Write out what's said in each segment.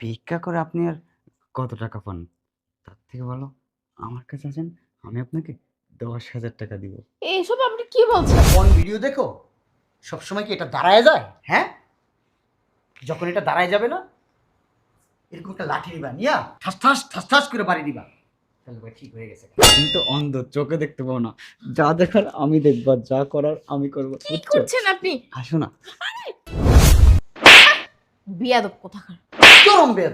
ভিক্ষা করে আপনি আর কত টাকা পান? তার থেকে ভালো আমার কাছে আছেন আমি আপনাকে দশ হাজার টাকা দিব। এইসব আপনি কি বলছেন? কোন ভিডিও দেখো সবসময় কি এটা দাঁড়ায় যায়? হ্যাঁ? যখন এটা দাঁড়ায় যাবে না এরকম একটা লাঠি নিবা নিয়া ঠাস ঠাস ঠাস ঠাস করে বাড়ি দিবা তাহলে ভাই ঠিক হয়ে গেছে। আমি তো অন্ধ চোখে দেখতে পাবো না। যা দেখার আমি দেখব যা করার আমি করব কি করছেন আপনি? হাসো না। বিয়াদব কোথাকার। চরম বেদ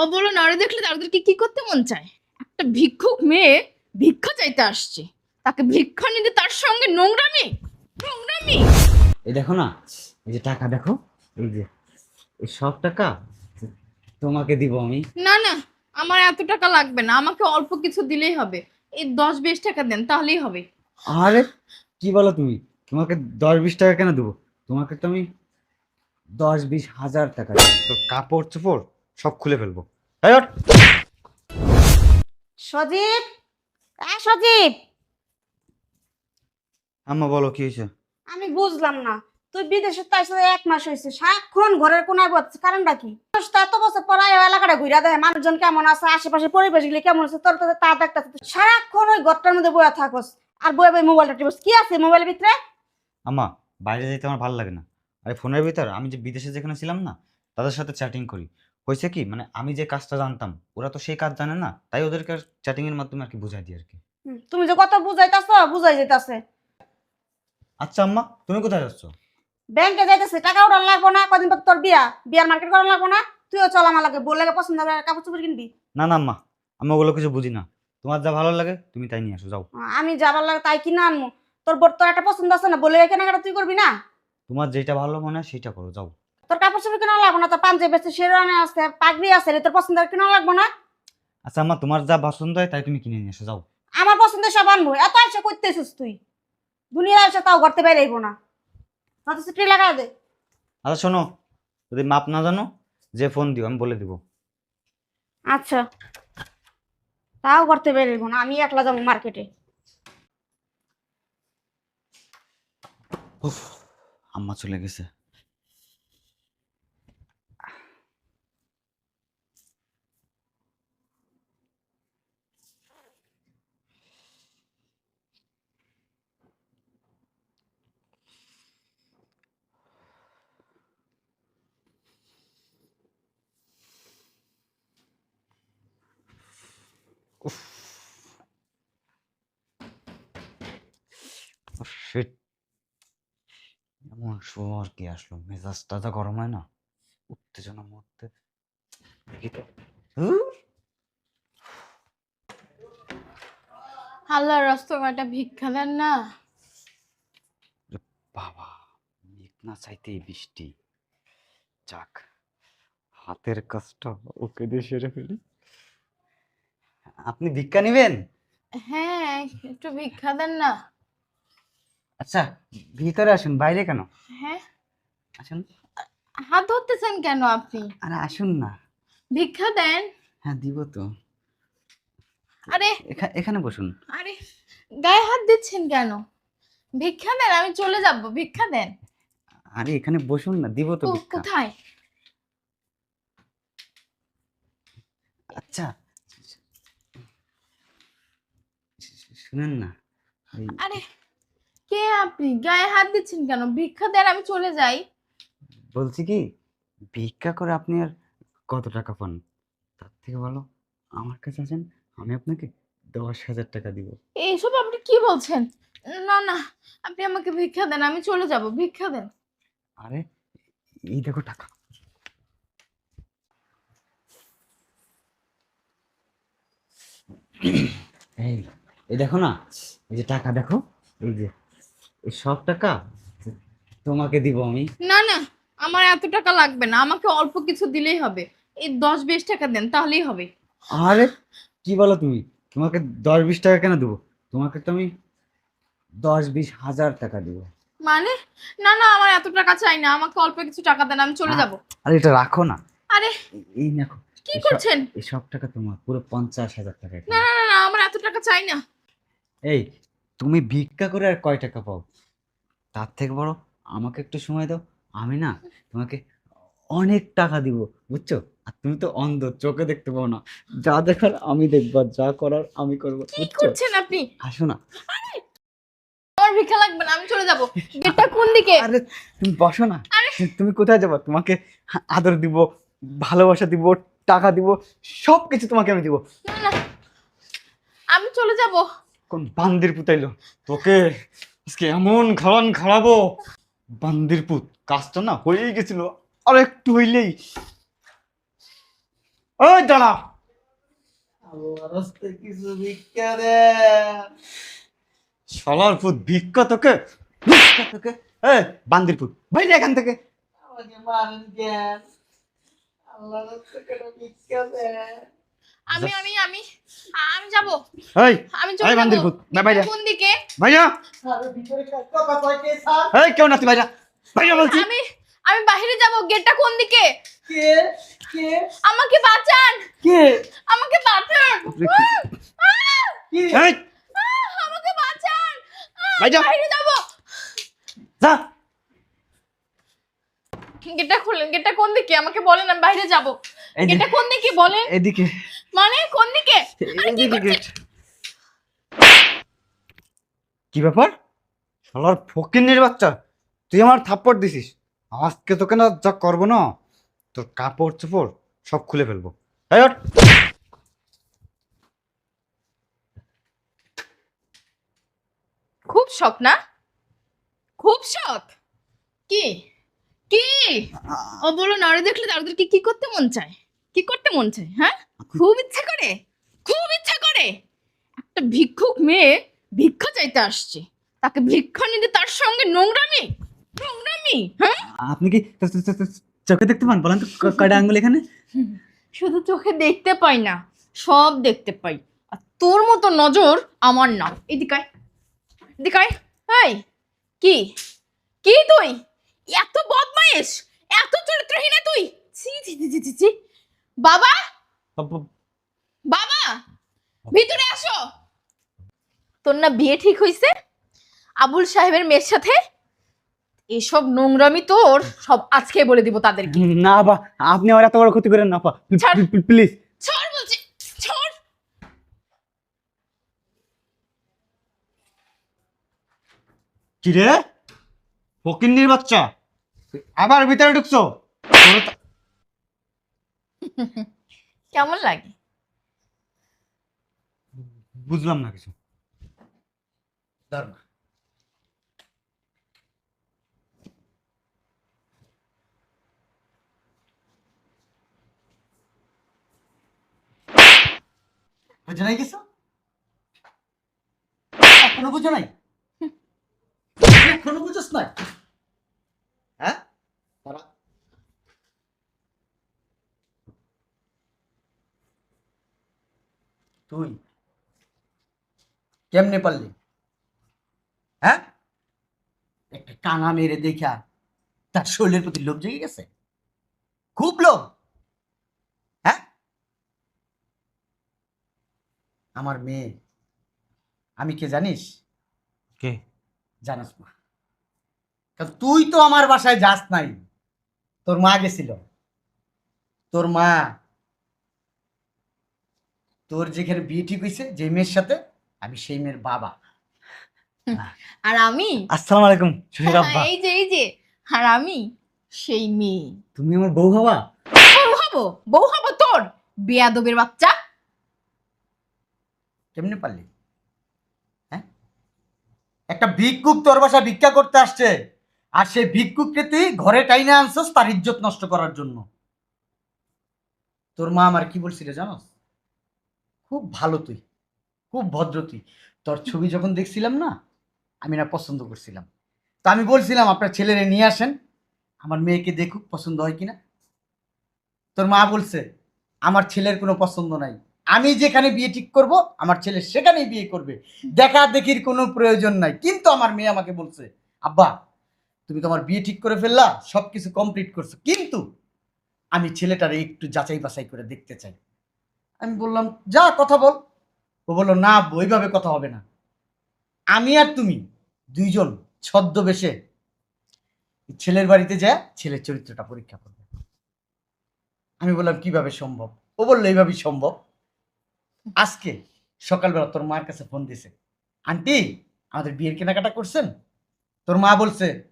ও বলো নারে দেখলে তাদেরকে কি করতে মন চায়? একটা ভিক্ষুক মেয়ে ভিক্ষা চাইতে আসছে। তাকে ভিক্ষা নিতে তার সঙ্গে নোংরামি? নোংরামি? এই দেখো না এই যে টাকা দেখো এই যে এই সব টাকা তোমাকে দিব আমি। না না আমার এত টাকা লাগবে না আমাকে অল্প কিছু দিলেই হবে। এই দশ বিশ টাকা দেন তাহলেই হবে। আরে কি বলো তুমি? তোমাকে দশ বিশ টাকা কেন দেবো? তোমাকে তো আমি দশ বিশ হাজার টাকা তোর কাপড় চোপড় সব খুলে ফেলব। এই ওঠ। সজীব! হ্যাঁ সজীব! আম্মা বলো কি হয়েছে? আমি বুঝলাম না। তুই বিদেশে তাই সাথে এক মাস হয়েছে। সারাক্ষণ ঘরের কোনায় বসছে কারণটা কি? মানুষ তো এত বছর পর আয় এলাকাটা ঘুরে দেয়। মানুষজন কেমন আছে? আশেপাশে পরিবেশ গুলি কেমন আছে? তোর তো তা দেখতে সারাক্ষণ ওই ঘরটার মধ্যে বয়ে থাকস। আর বয়ে বয়ে মোবাইলটা টিপস। কি আছে মোবাইলের ভিতরে? আম্মা বাইরে যেতে আমার ভালো লাগে না। আরে ফোনের ভিতর? আমি যে বিদেশে যেখানে ছিলাম না তাদের সাথে চ্যাটিং করি। হয়েছে কি? মানে আমি যে কাজটা জানতাম ওরা তো সেই কাজ জানে না তাই ওদেরকে চ্যাটিং এর মাধ্যমে আর কি বুঝাই দিই আর কি। তুমি যে কথা বুঝাইতাছ বুঝাই যাইতাছে। আচ্ছা আম্মা তুমি কোথায় যাচ্ছ? ব্যাংকে যাইতেছে টাকা উঠান লাগবো না কদিন পর তোর বিয়া বিয়ার মার্কেট করান লাগবো না তুইও চল আমার লাগে বললে পছন্দ হবে কাপড় চোপড় কিনবি? না না আম্মা আমি ওগুলো কিছু বুঝি না। তোমার যা ভালো লাগে তুমি তাই নিয়ে আসো যাও। আমি যা যাবার লাগে তাই কিনা আনব তোর বোর তোর একটা পছন্দ আছে না বলে কেনাকাটা তুই করবি না? তোমার যেটা ভালো মনে হয় সেটা করো যাও। তোর কাপড় চোপড় কেনা লাগবো না তোর পাঞ্জাবি আছে শেরওয়ানি আছে পাগড়ি আছে রে তোর পছন্দ কেনা লাগবো না। আচ্ছা আম্মা তোমার যা পছন্দ হয় তাই তুমি কিনে নিয়ে এসো যাও। আমার পছন্দ সব আনব এত আইসা করতেছিস তুই? দুনিয়া আইসা তাও ঘরতে বেরাইবো না। হয়তো সিটি লাগা দে আচ্ছা শোনো যদি মাপ না জানো যে ফোন দিও আমি বলে দিব। আচ্ছা। তাও ঘরতে বেরাইবো না আমি একলা যাব মার্কেটে। উফ, আম্মা চলে গেছে shit. এমন শোর কি আসলো? মেজাজটা গরম হয় না? উত্তেজনার মধ্যে। রাস্তাঘাটে ভিক্ষা দেন না? বাবা মেঘ না চাইতেই বৃষ্টি। যাক হাতের কাজটা ওকে দিয়ে সেরে ফেলি। আপনি ভিক্ষা নেবেন? হ্যাঁ একটু ভিক্ষা দেন না। আচ্ছা ভিতরে আসুন বাইরে কেন হ্যাঁ আসুন হাত ধরতেছেন কেন আপনি আরে আসুন না ভিক্ষা দেন হ্যাঁ দিব তো আরে এখানে বসুন আরে গায়ে হাত দিচ্ছেন কেন ভিক্ষা দেন আমি চলে যাব ভিক্ষা দেন আরে এখানে বসুন না দিব তো কোথায় আচ্ছা শুনেন না আরে কে আপনি? গায়ে হাত দিচ্ছেন কেন? ভিক্ষা দেন আমি চলে যাই। বলছি কি ভিক্ষা করে আপনি আর কত টাকা পান? তার থেকে ভালো আমার কাছে আছেন আমি আপনাকে দশ হাজার টাকা দিব। এইসব আপনি কি বলছেন? না না আপনি আমাকে ভিক্ষা দেন আমি চলে যাব ভিক্ষা দেন। আরে এই দেখো টাকা। এই এই দেখো না এই যে টাকা দেখো এই যে। এই সব টাকা? তোমাকে দিব আমি? না না আমার এত টাকা লাগবে না। আমাকে অল্প কিছু দিলেই হবে। এই দশ বিশ টাকা দেন তাহলেই হবে। আরে কি বলো তুমি? তোমাকে দশ বিশ টাকা কেন দেবো? তোমাকে তো আমি দশ বিশ হাজার টাকা দিব। মানে? না না আমার এত টাকা চাই না। আমাকে অল্প কিছু টাকা দেন আমি চলে যাব। আরে এটা রাখো না। আরে এই- দেখো কি করছেন? এই সব টাকা তোমার পুরো পঞ্চাশ হাজার টাকা না না, না আমার এত টাকা চাই না। এই তুমি ভিক্ষা করে আর কয় টাকা পাও? তার থেকে বড় আমাকে একটু সময় দাও আমি না তোমাকে অনেক টাকা দিব বুঝছ? আর তুমি তো অন্ধ চোখে দেখতে পাও না। যা দেখার আমি দেখব যা করার আমি করব কি করছেন আপনি? হাসো না আমার ভিক্ষা লাগবে না আমি চলে যাব। গেটটা কোন দিকে? আরে তুমি বসো না। তুমি কোথায় যাব? তোমাকে আদর দিব ভালোবাসা দিব টাকা দিব সব কিছু তোমাকে আমি দিব। না আমি চলে যাব। কোন বান্দির পুতাইলো তোকে আজকে এমন খাওয়ান খাওয়াবো বান্দির পুত কাজটা না হয়েই গেছিল আর একটু হইলেই। ওই দাঁড়া। শালার পুত ভিক্ষা তোকে? ভিক্ষা তোকে? এ বান্দির পুত বাইরে এখান থেকে। আমি আমি আমি আমি যাব। এই আমি চলে যাব। না বাইরে কোন দিকে? ভাইয়া। এই কেউ না তুই বাইরে বাইরে বলছি। আমি আমি বাইরে যাব। গেটটা কোন দিকে? কে? কে? আমাকে বাঁচান। কে? আমাকে বাঁচান! কি এই। আমাকে বাঁচান। বাইরে যাব। যা। গেটটা খুলেন গেটটা কোন দিকে? আমাকে বলেন আমি বাইরে যাব। গেটটা কোন দিকে বলেন? এদিকে। মানে কোন দিকে? এদিকে গেট কি ব্যাপার? শালার ফকিন্নির বাচ্চা। তুই আমার থাপ্পড় দিছিস। আজকে তোকে না যা করব না তোর কাপড় চোপড় সব খুলে ফেলব। ওঠ। খুব শখ না? খুব শখ? কি? কি? ও বলো নারে দেখলে তাদেরকে কি করতে মন চায়? কি করতে মন চায় হ্যাঁ? খুব ইচ্ছা করে খুব ইচ্ছা করে। একটা ভিক্ষুক মেয়ে ভিক্ষা চাইতে আসছে। তাকে ভিক্ষা নিতে তার সঙ্গে নোংরামি নোংরামি হ্যাঁ? আপনি কি চোখে দেখতে পান? বলেন তো ক- কয়টা আঙ্গুল এখানে? শুধু চোখে দেখতে পাই না সব দেখতে পাই। আর তোর মতো নজর আমার না এদিকায় এদিকায় এই কি? কি তুই? এত বদমাইশ এত চরিত্রহীন তুই। ছি ছি ছি ছি ছি বাবা! বাবা! ভিতরে আসো। তোর না বিয়ে ঠিক হইছে? আবুল সাহেবের মেয়ের সাথে? এসব নোংরামি তোর সব আজকে বলে দিব তাদেরকে। না বা আপনি আমার এত বড় ক্ষতি করেন না ছাড়। প্লিজ। ছাড় বলছি ছাড়। কি রে ফকিন্নির বাচ্চা? আবার ভিতরে ঢুকছো? কেমন লাগে? বুঝলাম না কিছু। বুঝে নাই কিছু? এখনও বুঝো নাই? এখনও বুঝোস নাই হ্যাঁ তারা তুই। কেমনে পারলি? হ্যাঁ? একটা কানা মেরে দেখা তার শরীরের প্রতি লোভ জেগে গেছে? খুব লোভ। হ্যাঁ? আমার মেয়ে আমি কে জানিস? কে? জানাস না কারণ তুই তো আমার বাসায় যাস নাই। তোর মা গেছিল। তোর মা তোর যেখানে বিয়ে ঠিক হয়েছে যে মেয়ের সাথে আমি সেই মেয়ের বাবা। আর আমি? আসসালামু আলাইকুম শ্বশুর আব্বা। এই যে এই যে আর আমি সেই মেয়ে। তুমি আমার বউ হবা? বউ হব? বউ হব তোর? বেয়াদবের বাচ্চা। কেমনে পারলি? হ্যাঁ? একটা ভিক্ষুক তোর বাসা ভিক্ষা করতে আসছে আর সেই ভিক্ষুককে তুই ঘরে টাইনে আনছস তার ইজ্জত নষ্ট করার জন্য। তোর মা আমার কি বলছিল জানোস? খুব ভালো তুই, খুব ভদ্র তুই। তোর ছবি যখন দেখছিলাম না, আমি না পছন্দ করছিলাম। তা আমি বলছিলাম, আপনার ছেলেরে নিয়ে আসেন, আমার মেয়েকে দেখুক পছন্দ হয় কিনা। তোর মা বলছে, আমার ছেলের কোনো পছন্দ নাই। আমি যেখানে বিয়ে ঠিক করব, আমার ছেলে সেখানেই বিয়ে করবে। দেখা দেখির কোনো প্রয়োজন নাই। কিন্তু আমার মেয়ে আমাকে বলছে, আব্বা, তুমি তোমার বিয়ে ঠিক করে ফেললা সব কিছু কমপ্লিট করছ। কিন্তু আমি ছেলেটারে একটু যাচাই বাছাই করে দেখতে চাই। আমি বললাম, যা, কথা বল। ও বলল, না ওইভাবে কথা হবে না। আমি আর তুমি দুইজন ছদ্মবেশে ছেলের বাড়িতে যা ছেলের চরিত্রটা পরীক্ষা করবে। আমি বললাম, কীভাবে সম্ভব? ও বলল, এইভাবেই সম্ভব। আজকে সকালবেলা তোর মার কাছে ফোন দিছে। আন্টি, আমাদের বিয়ের কেনাকাটা করছেন? তোর মা বলছে,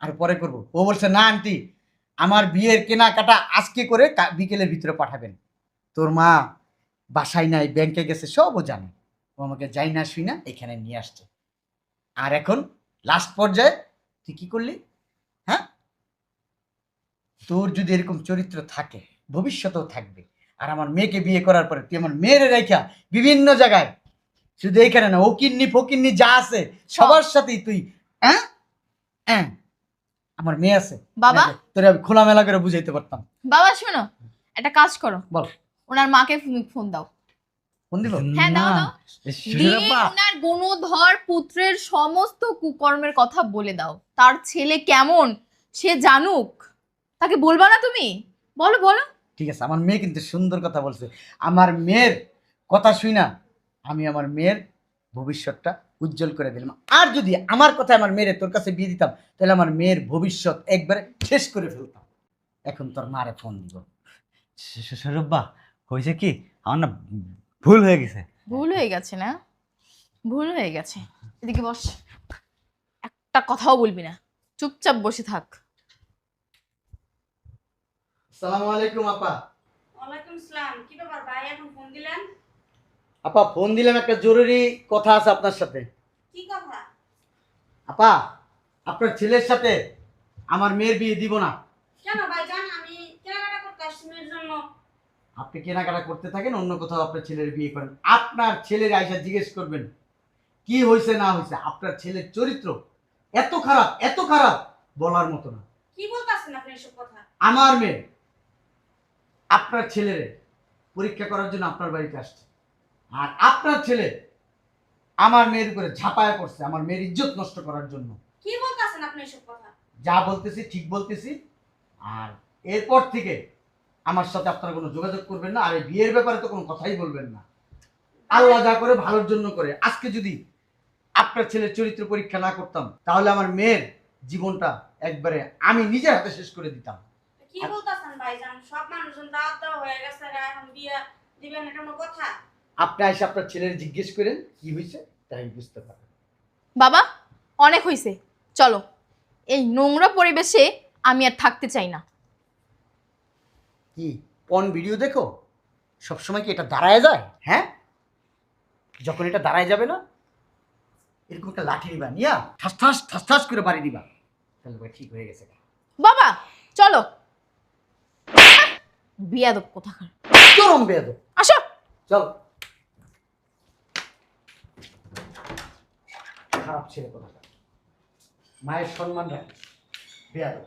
আর পরে করব। ও বলছে, না আন্টি, আমার বিয়ের কেনাকাটা আজকে করে বিকেলের ভিতরে পাঠাবেন। তোর মা বাসায় নাই ব্যাংকে গেছে সব ও জানে। ও আমাকে যাই না শুই না এখানে নিয়ে আসছে। আর এখন লাস্ট পর্যায়ে তুই কি করলি? হ্যাঁ? তোর যদি এরকম চরিত্র থাকে ভবিষ্যতেও থাকবে আর আমার মেয়েকে বিয়ে করার পরে তুই আমার মেয়ের রেখা বিভিন্ন জায়গায় শুধু এইখানে না ওকিন্নি ফকিন্নি যা আছে সবার সাথেই তুই হ্যাঁ হ্যাঁ আমার মেয়ে আছে। বাবা? তোর আমি খোলামেলা করে বুঝাইতে পারতাম। বাবা শোনো একটা কাজ করো। বল। ওনার মাকে ফোন দাও। ফোন হ্যাঁ, দাও, দাও। দিয়ে ওনার গুণধর পুত্রের সমস্ত কুকর্মের কথা বলে দাও। তার ছেলে কেমন সে জানুক। তাকে বলবা না তুমি? বলো বলো। ঠিক আছে আমার মেয়ে কিন্তু সুন্দর কথা বলছে। আমার মেয়ের কথা শুই না আমি আমার মেয়ের ভবিষ্যৎটা উজ্জ্বল করে দিলাম। আর যদি আমার কথা আমার মেয়ের তোর কাছে বিয়ে দিতাম তাহলে আমার মেয়ের ভবিষ্যৎ একবারে শেষ করে ফেলতাম। এখন তোর মারে ফোন দিব। শ্বশুরাব্বা হয়েছে কি? আমার না ভুল হয়ে গেছে। ভুল হয়ে গেছে না? ভুল হয়ে গেছে। এদিকে বস। একটা কথাও বলবি না। চুপচাপ বসে থাক। সালাম আলাইকুম আপা। ওয়ালাইকুম আসসালাম কি ব্যাপার ভাই এখন ফোন দিলেন? আপা ফোন দিলাম একটা জরুরি কথা আছে আপনার সাথে। কি কথা? আপা আপনার ছেলের সাথে আমার মেয়ের বিয়ে দিব না। কেন ভাই জান আমি কেনাকাটা করতে আসছি মেয়ের জন্য। আপনি কেনাকাটা করতে থাকেন অন্য কোথাও আপনার ছেলের বিয়ে করেন। আপনার ছেলের আয়সা জিজ্ঞেস করবেন কি হয়েছে না হয়েছে আপনার ছেলের চরিত্র এত খারাপ এত খারাপ? বলার মতো না। কি বলতেছেন আপনি এসব কথা? আমার মেয়ে আপনার ছেলের পরীক্ষা করার জন্য আপনার বাড়িতে আসছে। আর আপনার ছেলে আমার মেয়ের উপরে ঝাঁপায়া করছে আমার মেয়ের ইজ্জত নষ্ট করার জন্য। কি বলতেছেন আপনি এসব কথা? যা বলতেছি ঠিক বলতেছি। আর এরপর থেকে আমার সাথে আপনারা কোনো যোগাযোগ করবেন না আর এই বিয়ের ব্যাপারে তো কোনো কথাই বলবেন না। আল্লাহ যা করে ভালোর জন্য করে। আজকে যদি আপনার ছেলের চরিত্র পরীক্ষা না করতাম তাহলে আমার মেয়ের জীবনটা একবারে আমি নিজের হাতে শেষ করে দিতাম। কি বলতেছেন ভাই সব মানুষজন দাওয়াত দেওয়া হয়ে গেছে এখন বিয়ে দিবেন এটা কোনো কথা? আপনি এসে আপনার ছেলের জিজ্ঞেস করেন কি হয়েছে তাই বুঝতে পারবেন বাবা অনেক হয়েছে চলো এই নোংরা পরিবেশে আমি আর থাকতে চাই না। কি পন ভিডিও দেখো? সবসময় কি এটা দাঁড়ায় যায়? হ্যাঁ? যখন এটা দাঁড়ায় যাবে না এরকম একটা লাঠি নিবা নিয়া ঠাস ঠাস ঠাস ঠাস করে বাড়ি দিবা। তাহলে ভাই ঠিক হয়ে গেছে। বাবা চলো। বিয়াদব কোথাকার? চরম বেদ আসো। চল। খারাপ ছেলে কথা মায়ের সম্মান রাখে। বেয়াদব।